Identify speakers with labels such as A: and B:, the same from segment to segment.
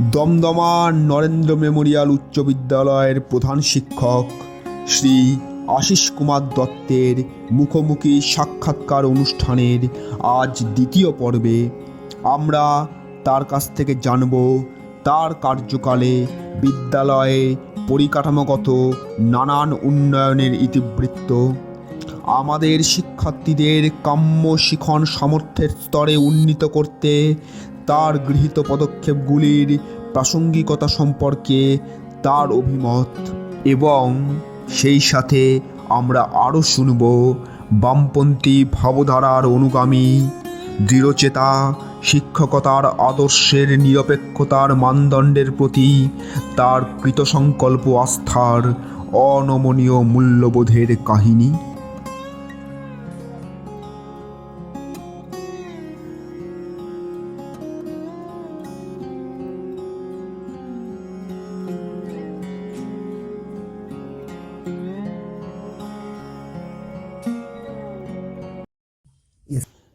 A: Damdama Narendra Memorial উচ্চ বিদ্যালয়ের প্রধান শিক্ষক শ্রী আশিস কুমার দত্তের মুখোমুখি সাক্ষাৎকার অনুষ্ঠানের আজ দ্বিতীয় পর্বে আমরা তার কাছ থেকে জানব তার কার্যকালে বিদ্যালয়ে পরিকাঠামোগত নানান উন্নয়নের ইতিবৃত্ত। আমাদের শিক্ষার্থীদের কাম্য শিখন সামর্থ্যের স্তরে উন্নীত করতে তার গৃহীত পদক্ষেপগুলির প্রাসঙ্গিকতা সম্পর্কে তার অভিমত। এবং সেই সাথে আমরা আরও শুনব বামপন্থী ভাবধারার অনুগামী, দৃঢ়চেতা, শিক্ষকতার আদর্শের নিরপেক্ষতার মানদণ্ডের প্রতি তার কৃতসংকল্প আস্থার অনমনীয় মূল্যবোধের কাহিনী।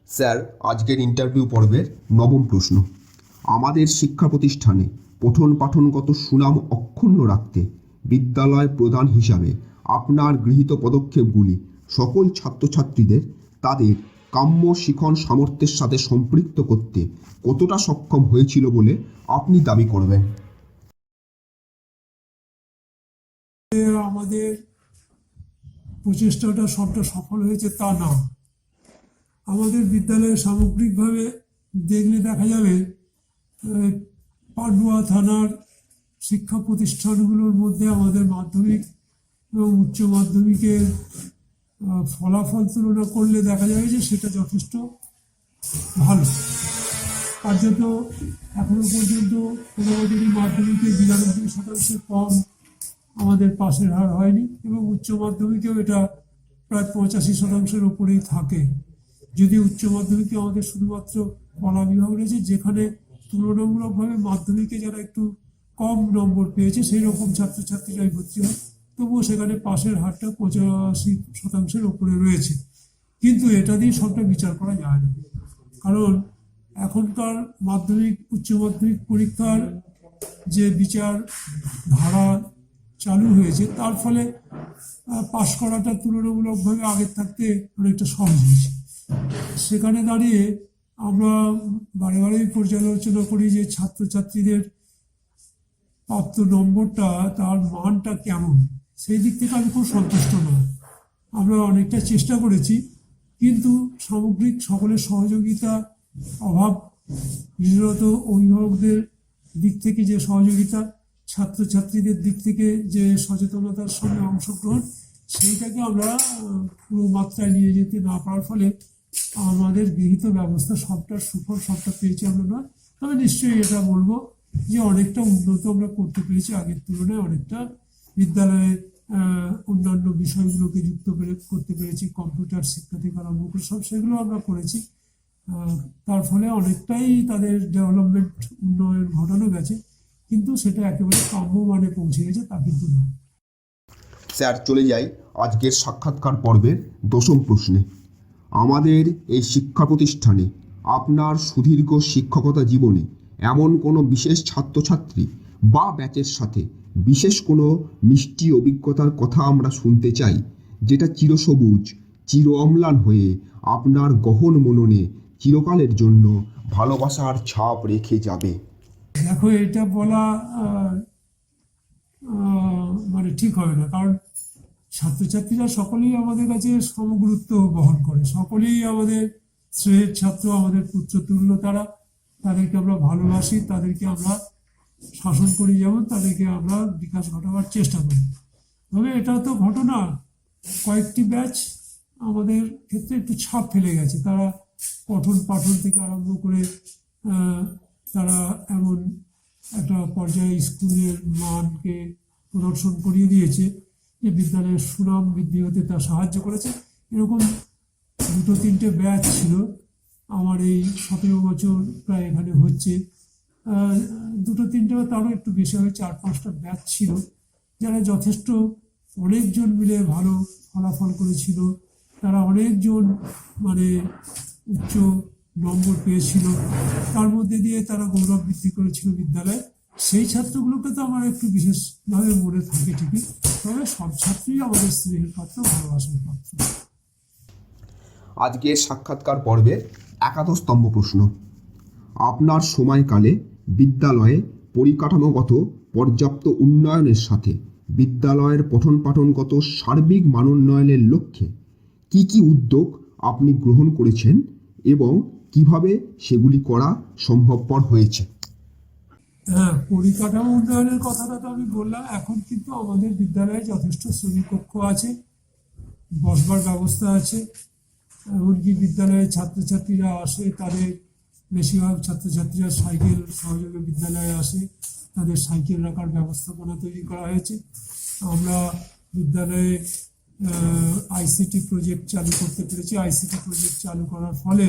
A: স্যার আজকের ইন্টারভিউ পর্বের নবম প্রশ্ন। আমাদের শিক্ষা প্রতিষ্ঠানে পঠন পাঠনগত সুনাম অক্ষুণ্ণ রাখতে বিদ্যালয় প্রধান হিসাবে আপনার গৃহীত পদক্ষেপগুলি সকল ছাত্রছাত্রীদের তাদের কাম্য শিখন সামর্থ্যের সাথে সম্পৃক্ত করতে কতটা সক্ষম হয়েছিল বলে আপনি দাবি করবেন?
B: আমাদের প্রচেষ্টাটা সবটা সফল হয়েছে তা না। আমাদের বিদ্যালয়ে সামগ্রিকভাবে দেখলে দেখা যাবে আহ, পান্ডুয়া থানার শিক্ষা প্রতিষ্ঠানগুলোর মধ্যে আমাদের মাধ্যমিক এবং উচ্চ মাধ্যমিকের ফলাফল তুলনা করলে দেখা যাবে যে সেটা যথেষ্ট ভালো। কার্যত এখনও পর্যন্ত কোনো বছরই মাধ্যমিকে বিরানব্বই শতাংশের কম আমাদের পাশের হার হয়নি এবং উচ্চ মাধ্যমিকেও এটা প্রায় পঁচাশি শতাংশের উপরেই থাকে। যদি উচ্চ মাধ্যমিকে আমাদের শুধুমাত্র কলা বিভাগ রয়েছে, যেখানে তুলনামূলকভাবে মাধ্যমিকে যারা একটু কম নম্বর পেয়েছে সেই রকম ছাত্রছাত্রীরাই ভর্তি হয়। তবুও সেখানে পাশের হারটা পঁচাশি শতাংশের ওপরে রয়েছে। কিন্তু এটা দিয়ে সবটা বিচার করা যায় না। কারণ এখনকার মাধ্যমিক, উচ্চ মাধ্যমিক পরীক্ষার যে বিচার ধারা চালু হয়েছে, তার ফলে পাশ করাটা তুলনামূলকভাবে আগের থাকতে অনেকটা সহজ হয়েছে। সেখানে দাঁড়িয়ে আমরা বারে বারেই পর্যালোচনা করি যে ছাত্রছাত্রীদের প্রাপ্ত নম্বরটা, তার মানটা কেমন? সেই দিক থেকে আমি খুব সন্তুষ্ট নয় আমরা অনেকটা চেষ্টা করেছি, কিন্তু সামগ্রিক সকলের সহযোগিতা অভাব, বিশেষত অভিভাবকদের দিক থেকে যে সহযোগিতা, ছাত্রছাত্রীদের দিক থেকে যে সচেতনতার সঙ্গে অংশগ্রহণ, সেইটাকে আমরা পুরো মাত্রায় নিয়ে যেতে না পারার ফলে আমাদের গৃহীত ব্যবস্থা সবটার সুফল, সবটা পেয়েছি আমরা নয় তবে নিশ্চয়ই এটা বলব যে অনেকটা উন্নত আমরা করতে পেরেছি আগের তুলনায়, অনেকটা বিদ্যালয়ে অন্যান্য বিষয়গুলোকে যুক্ত করে করতে পেরেছি, কম্পিউটার শিক্ষা থেকে আরম্ভ করে সব সেগুলো আমরা করেছি। তার ফলে অনেকটাই তাদের ডেভেলপমেন্ট, উন্নয়ন ঘটানো গেছে, কিন্তু সেটা একেবারে কাম্য মানে পৌঁছে গেছে তা কিন্তু নয়।
A: স্যার, চলে যাই আজকের সাক্ষাৎকার পর্বের দশম প্রশ্নে। আমাদের এই শিক্ষা প্রতিষ্ঠানে আপনার সুদীর্ঘ শিক্ষকতা জীবনে এমন কোনো বিশেষ ছাত্রছাত্রী বা ব্যাচের সাথে বিশেষ কোনো মিষ্টি অভিজ্ঞতার কথা আমরা শুনতে চাই, যেটা চিরসবুজ, চির অম্লান হয়ে আপনার গহন মননে চিরকালের জন্য ভালোবাসার ছাপ রেখে যাবে।
B: দেখো, এটা বলা মানে ঠিক হবে না, কারণ ছাত্রছাত্রীরা সকলেই আমাদের কাছে সমগুরুত্ব বহন করে। সকলেই আমাদের শ্রেয়ের ছাত্র, আমাদের পুত্রতুল্য তারা। তাদেরকে আমরা ভালোবাসি, তাদেরকে আমরা শাসন করি যেমন তাদেরকে আমরা বিকাশ ঘটাবার চেষ্টা করি। তবে এটা তো ঘটনা। কয়েকটি ব্যাচ আমাদের ক্ষেত্রে একটু ছাপ ফেলে গেছে। তারা পঠন পাঠন থেকে আরম্ভ করে তারা এমন একটা পর্যায়ে স্কুলের মানকে প্রদর্শন করিয়ে দিয়েছে। যে বিদ্যালয়ের সুনাম বৃদ্ধি হতে তা সাহায্য করেছে। এরকম দুটো তিনটে ব্যাচ ছিল। আমার এই সতেরো বছর প্রায় এখানে হচ্ছে। দুটো তিনটে তারও একটু বেশি হয়, চার পাঁচটা ব্যাচ ছিল। যারা যথেষ্ট অনেকজন মিলে ভালো ফলাফল করেছিল। তারা অনেকজন মানে উচ্চ নম্বর পেয়েছিল। তার মধ্যে দিয়ে তারা গৌরব বৃদ্ধি করেছিল বিদ্যালয়ে। সেই ছাত্রগুলোকে তো আমার একটু বিশেষভাবে মনে থাকে ঠিকই। তবে সব ছাত্রই আমাদের স্নেহের পাত্র, ভালোবাসার পাত্র।
A: আজকের সাক্ষাৎকার পর্বের একাদশতম প্রশ্ন। আপনার সময়কালে বিদ্যালয়ে পরিকাঠামোগত পর্যাপ্ত উন্নয়নের সাথে বিদ্যালয়ের পঠন পাঠনগত সার্বিক মানোন্নয়নের লক্ষ্যে কি কি উদ্যোগ আপনি গ্রহণ করেছেন এবং কীভাবে সেগুলি করা সম্ভবপর হয়েছে?
B: হ্যাঁ পরিকাঠামো উন্নয়নের কথাটা তো আমি বললাম। এখন কিন্তু আমাদের বিদ্যালয়ে যথেষ্ট শ্রেণীকক্ষ আছে, বসবার ব্যবস্থা আছে। এমনকি বিদ্যালয়ে ছাত্রছাত্রীরা আসে, তাদের বেশিরভাগ ছাত্রছাত্রীরা সাইকেল, সহযোগে বিদ্যালয়ে আসে, তাদের সাইকেল রাখার ব্যবস্থাপনা তৈরি করা হয়েছে। আমরা বিদ্যালয়ে আইসিটি প্রজেক্ট চালু করতে পেরেছি। আইসিটি প্রজেক্ট চালু করার ফলে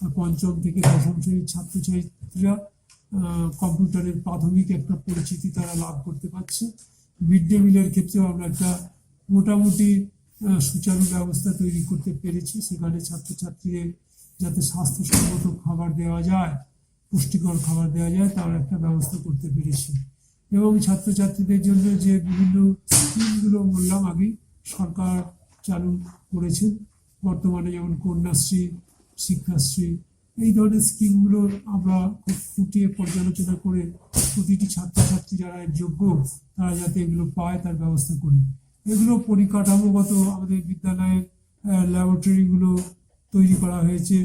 B: পঞ্চম থেকে দশম শ্রেণির ছাত্রছাত্রীরা কম্পিউটারের প্রাথমিক একটা পরিচিতি তারা লাভ করতে পারছে। মিড ডে মিলের ক্ষেত্রেও আমরা একটা মোটামুটি সুচারু ব্যবস্থা তৈরি করতে পেরেছি। সেখানে ছাত্রছাত্রীদের যাতে স্বাস্থ্যসম্মত খাবার দেওয়া যায়, পুষ্টিকর খাবার দেওয়া যায়, তার একটা ব্যবস্থা করতে পেরেছি। এবং ছাত্রছাত্রীদের জন্য যে বিভিন্ন স্কিমগুলো বললাম আগে সরকার চালু করেছেন। বর্তমানে যেমন কন্যাশ্রী, শিক্ষাশ্রী এই ধরনের স্কিমগুলো আমরা খুব ফুটিয়ে পর্যালোচনা করে প্রতিটি ছাত্রছাত্রী যারা যোগ্য, তারা যাতে এগুলো পায় তার ব্যবস্থা করি। এগুলো পরিকাঠামোগত আমাদের বিদ্যালয়ের ল্যাবরেটরিগুলো তৈরি করা হয়েছে।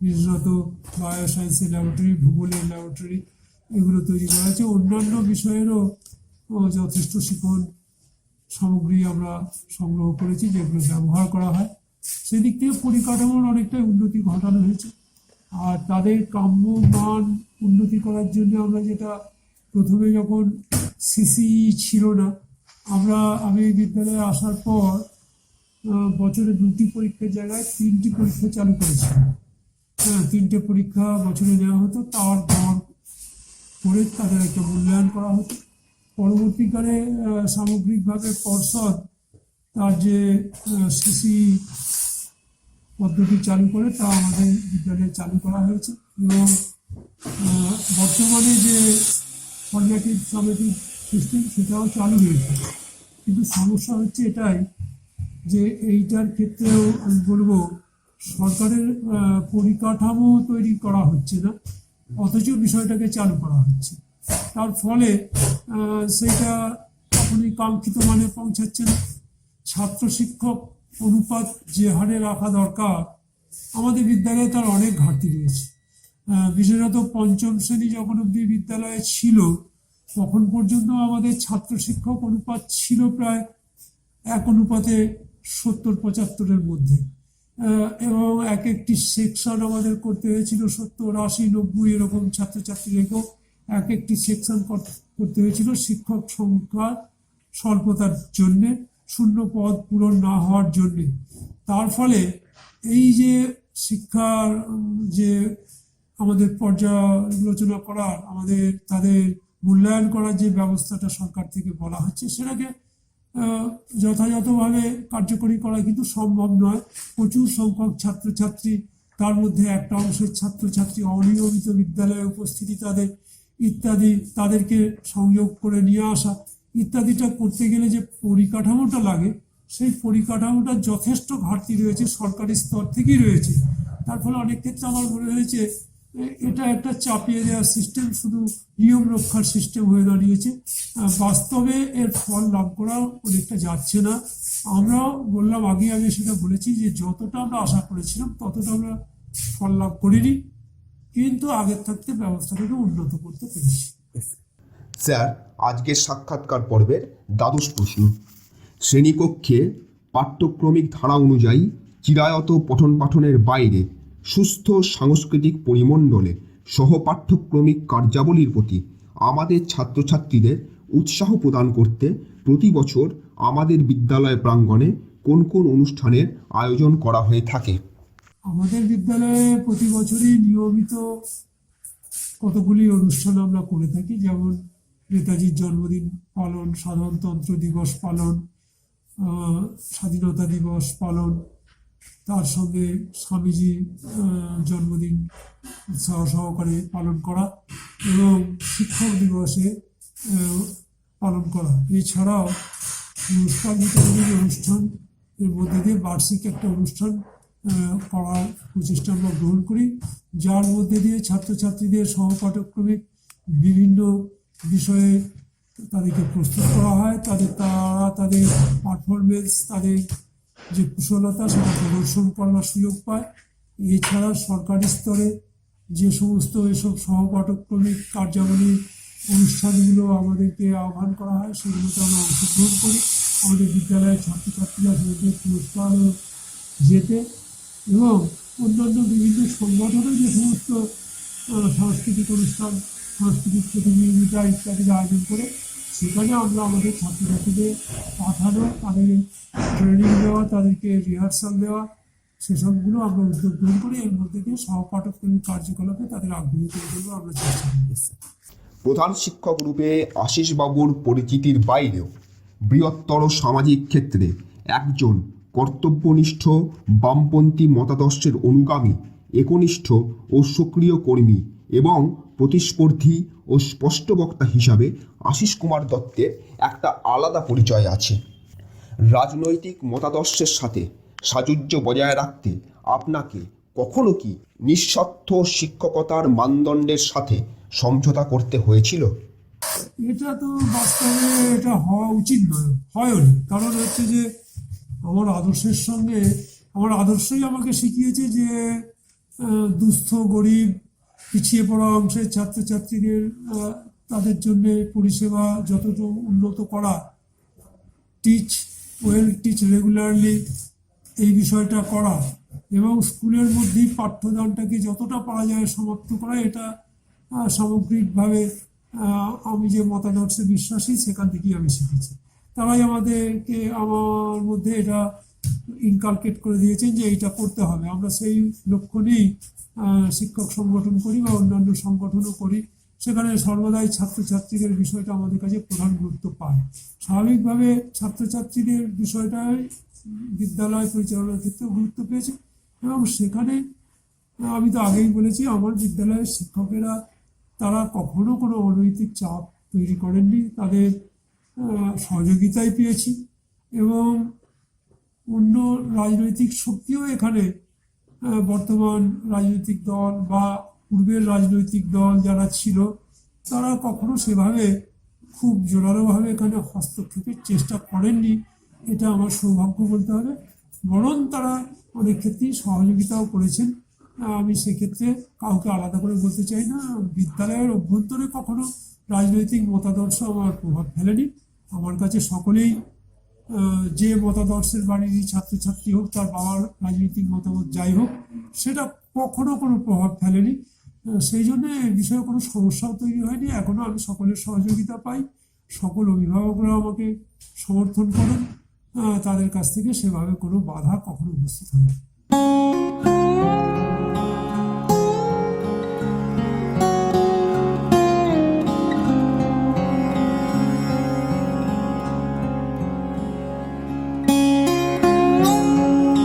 B: বিশেষত বায়ো সায়েন্সের ল্যাবরেটরি ভূগোলের ল্যাবরেটরি এগুলো তৈরি করা হয়েছে। অন্যান্য বিষয়েরও যথেষ্ট শিখন সামগ্রী আমরা সংগ্রহ করেছি, যেগুলো ব্যবহার করা হয়। সেদিক থেকে পরিকাঠামোর অনেকটাই উন্নতি ঘটানো হয়েছে। আর তাদের কাম্য মান উন্নতি করার জন্য আমরা যেটা প্রথমে যখন সিসি ছিল না, আমরা আমি বিদ্যালয়ে আসার পর বছরে দুটি পরীক্ষার জায়গায় তিনটি পরীক্ষা চালু করেছি। হ্যাঁ তিনটে পরীক্ষা বছরে নেওয়া হতো, তার গড় করে তাদের একটা মূল্যায়ন করা হতো। পরবর্তীকালে সামগ্রিকভাবে পর্ষদ তার যে সিসি পদ্ধতি চালু করে তা আমাদের বিদ্যালয়ে চালু করা হয়েছে এবং বর্তমানে যে ফরম্যাটিভ সামেটিভ সিস্টেম সেটাও চালু রয়েছে কিন্তু সমস্যা হচ্ছে এটাই যে এইটার ক্ষেত্রেও আমি বলব, সরকারের পরিকাঠামো তৈরি করা হচ্ছে না, অথচ বিষয়টাকে চালু করা হচ্ছে। তার ফলে সেটা তখনই কাঙ্ক্ষিত মানে পৌঁছাচ্ছে না। ছাত্র শিক্ষক অনুপাত যে হারে রাখা দরকার, আমাদের বিদ্যালয়ে তার অনেক ঘাটতি রয়েছে। বিশেষত পঞ্চম শ্রেণি যখন অব্দি বিদ্যালয়ে ছিল, তখন পর্যন্ত আমাদের ছাত্র শিক্ষক অনুপাত ছিল প্রায় এক অনুপাতে সত্তর পঁচাত্তরের মধ্যে। এবং এক একটি সেকশন আমাদের করতে হয়েছিল সত্তর, আশি, নব্বই এরকম ছাত্রছাত্রীদেরকেও এক একটি সেকশন করতে হয়েছিল শিক্ষক সংখ্যা স্বল্পতার জন্যে। শূন্য পদ পূরণ না হওয়ার জন্যে। তার ফলে এই যে শিক্ষার যে আমাদের পর্যালোচনা করার, আমাদের, তাদের মূল্যায়ন করার যে ব্যবস্থাটা সরকার থেকে বলা হচ্ছে, সেটাকে যথাযথভাবে কার্যকরী করা কিন্তু সম্ভব নয়। প্রচুর সংখ্যক ছাত্রছাত্রী, তার মধ্যে একটা অংশের ছাত্রছাত্রী অনিয়মিত বিদ্যালয়ে উপস্থিতি তাদের, ইত্যাদি, তাদেরকে সংযোগ করে নিয়ে আসা। ইত্যাদিটা করতে গেলে যে পরিকাঠামোটা লাগে, সেই পরিকাঠামোটা যথেষ্ট ঘাটতি রয়েছে, সরকারি স্তর থেকেই রয়েছে। তার ফলে অনেক ক্ষেত্রে আমার মনে হয়েছে এটা একটা চাপিয়ে দেওয়ার সিস্টেম শুধু নিয়ম রক্ষার সিস্টেম হয়ে দাঁড়িয়েছে। বাস্তবে এর ফল লাভ করা অনেকটা যাচ্ছে না। আমরাও বললাম আগে আমি সেটা বলেছি যে যতটা আমরা আশা করেছিলাম, ততটা আমরা ফল লাভ করিনি। কিন্তু আগের থাকতে ব্যবস্থাটাকে উন্নত করতে পেরেছি।
A: স্যার, আজকের সাক্ষাৎকার পর্বের দ্বাদশ প্রশ্ন। শ্রেণীকক্ষে পাঠ্যক্রমিক ধারা অনুযায়ী চিরায়ত পঠন পাঠনের বাইরে সুস্থ সাংস্কৃতিক পরিমণ্ডলে সহপাঠ্যক্রমিক কার্যাবলীর প্রতি আমাদের ছাত্রছাত্রীদের উৎসাহ প্রদান করতে প্রতি বছর আমাদের বিদ্যালয় প্রাঙ্গণে কোন কোন অনুষ্ঠানের আয়োজন করা হয়ে থাকে?
B: আমাদের বিদ্যালয়ে প্রতি বছরই নিয়মিত কতগুলি অনুষ্ঠান আমরা করে থাকি, যেমন নেতাজির জন্মদিন পালন, সাধারণতন্ত্র দিবস পালন স্বাধীনতা দিবস পালন, তার সঙ্গে স্বামীজি জন্মদিন উৎসাহ সহকারে পালন করা এবং শিক্ষক দিবসে পালন করা। এছাড়াও পুরস্কার বিতরণের অনুষ্ঠান, এর মধ্যে দিয়ে বার্ষিক একটা অনুষ্ঠান করার প্রচেষ্টা আমরা গ্রহণ করি, যার মধ্যে দিয়ে ছাত্রছাত্রীদের সহপাঠক্রমিক বিভিন্ন বিষয়ে তাদেরকে প্রস্তুত করা হয়। তাদের তারা, তাদের পারফরমেন্স তাদের যে কুশলতা, সেটা প্রদর্শন করার সুযোগ পায়। এছাড়া সরকারি স্তরে যে সমস্ত এসব সহপাঠক্রমিক কার্যাবলী অনুষ্ঠানগুলো আমাদেরকে আহ্বান করা হয়, সেগুলোতে আমরা অংশগ্রহণ করি। আমাদের বিদ্যালয়ের ছাত্রছাত্রীরা সেগুলোতে পুরস্কার যেতে এবং অন্যান্য বিভিন্ন সংগঠনের যে সমস্ত সাংস্কৃতিক অনুষ্ঠান সাংস্কৃতিক প্রতিযোগিতা ইত্যাদির আয়োজন করে সেখানে আমরা আমাদের ছাত্রছাত্রীদের পাঠানো তাদের ট্রেনিং দেওয়া তাদেরকে রিহার্সাল দেওয়া সেসবগুলো আমরা উদ্যোগ গ্রহণ করি এর মধ্যে দিয়ে সহপাঠক্রমিক কার্যকলাপে তাদের আগ্রহী করে দেবো আমরা চেষ্টা করি
A: প্রধান শিক্ষক রূপে আশিসবাবুর পরিচিতির বাইরেও বৃহত্তর সামাজিক ক্ষেত্রে একজন কর্তব্যনিষ্ঠ বামপন্থী মতাদর্শের অনুগামী, একনিষ্ঠ ও সক্রিয় কর্মী এবং প্রতিস্পর্ধী ও স্পষ্ট বক্তা হিসাবে আশিস কুমার দত্তের একটা আলাদা পরিচয় আছে। রাজনৈতিক মতাদর্শের সাথে সাযুজ্য বজায় রাখতে আপনাকে কখনো কি নিঃস্বার্থ শিক্ষকতার মানদণ্ডের সাথে সমঝোতা করতে হয়েছিল?
B: এটা তো বাস্তবে এটা হওয়া উচিত নয়, হয়নি। কারণ হচ্ছে যে আমার আদর্শের সঙ্গে, আমার আদর্শই আমাকে শিখিয়েছে যে দুস্থ, গরিব পিছিয়ে পড়া অংশের ছাত্রছাত্রীদের তাদের জন্য পরিষেবা যতটা উন্নত করা টিচ ওয়েল টিচ রেগুলারলি এই বিষয়টা করা এবং স্কুলের মধ্যেই পাঠ্যদানটাকে যতটা পারা যায় সমাপ্ত করা, এটা সামগ্রিকভাবে আমি যে মতাদর্শে বিশ্বাসী, সেখান থেকেই আমি শিখেছি। তারাই আমাদেরকে, আমার মধ্যে এটা ইনকালকেট করে দিয়েছেন যে এইটা করতে হবে। আমরা সেই লক্ষ্য নিয়েই শিক্ষক সংগঠন করি বা অন্যান্য সংগঠনও করি। সেখানে সর্বদাই ছাত্রছাত্রীদের বিষয়টা আমাদের কাছে প্রধান গুরুত্ব পায়। স্বাভাবিকভাবে ছাত্রছাত্রীদের বিষয়টাই বিদ্যালয় পরিচালনার ক্ষেত্রে গুরুত্ব পেয়েছে এবং সেখানে আমি তো আগেই বলেছি, আমার বিদ্যালয়ের শিক্ষকেরা, তারা কখনো কোনো অনৈতিক চাপ তৈরি করেননি। তাদের সহযোগিতাই পেয়েছি এবং অন্য রাজনৈতিক শক্তিও এখানে বর্তমান রাজনৈতিক দল বা পূর্বের রাজনৈতিক দল যারা ছিল, তারা কখনো সেভাবে খুব জোরালোভাবে এখানে হস্তক্ষেপের চেষ্টা করেননি। এটা আমার সৌভাগ্য বলতে হবে। বরং তারা অনেক ক্ষেত্রেই সহযোগিতাও করেছেন। আমি সেক্ষেত্রে কাউকে আলাদা করে বলতে চাই না। বিদ্যালয়ের অভ্যন্তরে কখনো রাজনৈতিক মতাদর্শ আমার প্রভাব ফেলেনি। আমার কাছে সকলেই যে মতাদর্শের বাড়ির ছাত্রছাত্রী হোক, তার বাবার রাজনৈতিক মতামত যাই হোক, সেটা কখনো কোনো প্রভাব ফেলেনি। সেই জন্য এ বিষয়ে কোনো সমস্যাও তৈরি হয়নি। এখনও আমি সকলের সহযোগিতা পাই। সকল অভিভাবকরা আমাকে সমর্থন করেন। তাদের কাছ থেকে সেভাবে কোনো বাধা কখনো উপস্থিত হয়নি।